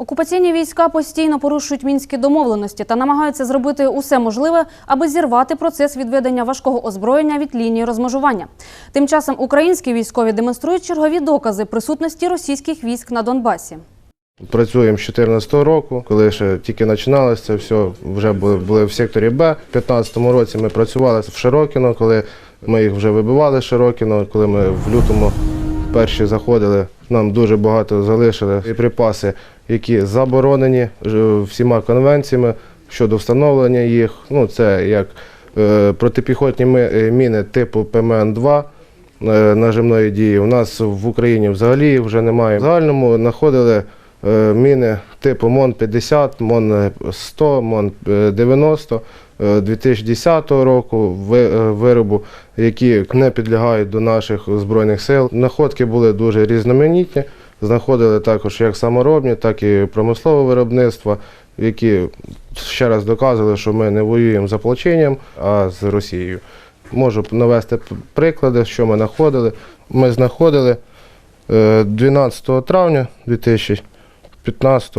Окупаційні війська постійно порушують мінські домовленості та намагаються зробити усе можливе, аби зірвати процес відведення важкого озброєння від лінії розмежування. Тим часом українські військові демонструють чергові докази присутності російських військ на Донбасі. Працюємо з 2014 року, коли ще тільки починалося все, вже були, в секторі Б. У 2015 році ми працювали в Широкіно, коли ми їх вже вибивали Широкіно, коли ми в лютому перші заходили, нам дуже багато залишили і припаси, які заборонені ж- всіма конвенціями щодо встановлення їх. Ну, це як е, протипіхотні е, міни типу ПМН-2 е, нажимної дії. У нас в Україні взагалі вже немає. В загальному знаходили е, міни типу МОН-50, МОН-100, МОН-90 е, 2010 року ви- е, виробу, які не підлягають до наших збройних сил. Находки були дуже різноманітні. Знаходили також як саморобні, так і промислове виробництво, які ще раз доказували, що ми не воюємо з ополченням, а з Росією. Можу навести приклади, що ми знаходили. Ми знаходили е, 12 травня 2015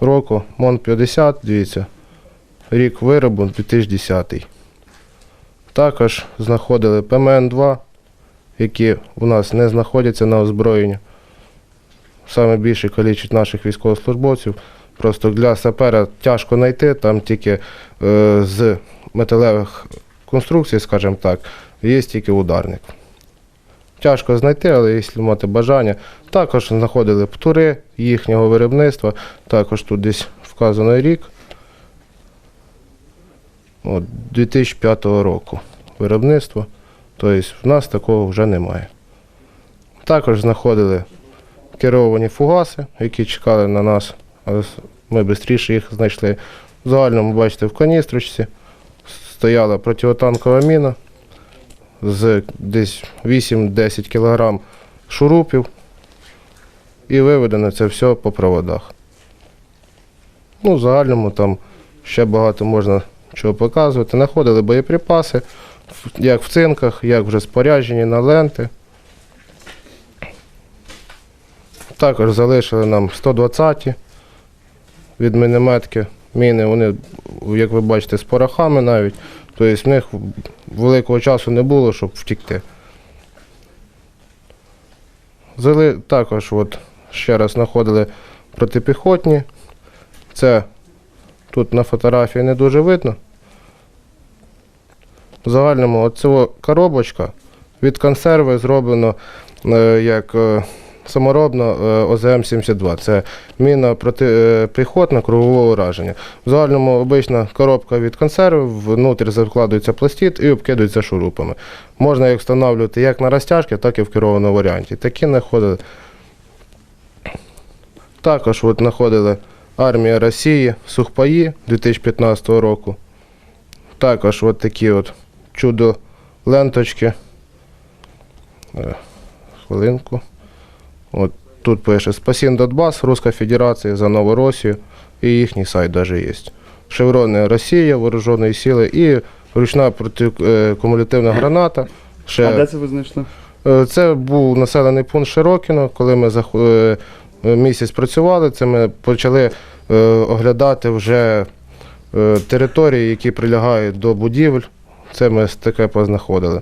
року МОН-50, дивіться, рік виробу 2010. Також знаходили ПМН-2, які у нас не знаходяться на озброєнні. Саме більша кількість наших військовослужбовців. Просто для сапера тяжко знайти, там тільки е, з металевих конструкцій, скажімо так, є тільки ударник. Тяжко знайти, але якщо мати бажання. Також знаходили птури їхнього виробництва, також тут десь вказано рік. От, 2005 року виробництво. Тобто в нас такого вже немає. Також знаходили керовані фугаси, які чекали на нас, але ми швидше їх знайшли. В загальному, бачите, в каністрочці стояла противотанкова міна з десь 8-10 кг шурупів і виведено це все по проводах. Ну, в загальному там ще багато можна чого показувати. Знаходили боєприпаси, як в цинках, як вже споряджені на ленти. Також залишили нам 120 від мінометки. Міни, вони, як ви бачите, з порохами навіть. Тобто в них великого часу не було, щоб втікти. Взяли також, от, ще раз знаходили протипіхотні. Це тут на фотографії не дуже видно. В загальному оцього коробочка від консерви зроблено е, як е, саморобно е, ОЗМ-72. Це міна протипіхотна кругового ураження. В загальному обична коробка від консерви, внутрі закладується пластит і обкидується шурупами. Можна їх встановлювати як на розтяжки, так і в керованому варіанті. Такі знаходили. Також от знаходили армія Росії, сухпаї 2015 року. Також от такі от чудо ленточки. Е, Хвилинку. От тут пише Спасін Донбас, Руська Федерація за Новоросію і їхній сайт навіть є. Шеврони Росія, Вооружені сили і ручна протикумулятивна граната. Ще... А де це ви знайшли? Е, Це був населений пункт Широкіно. Коли ми зах- е, місяць працювали, це ми почали е, оглядати вже е, території, які прилягають до будівель. Це ми таке познаходили.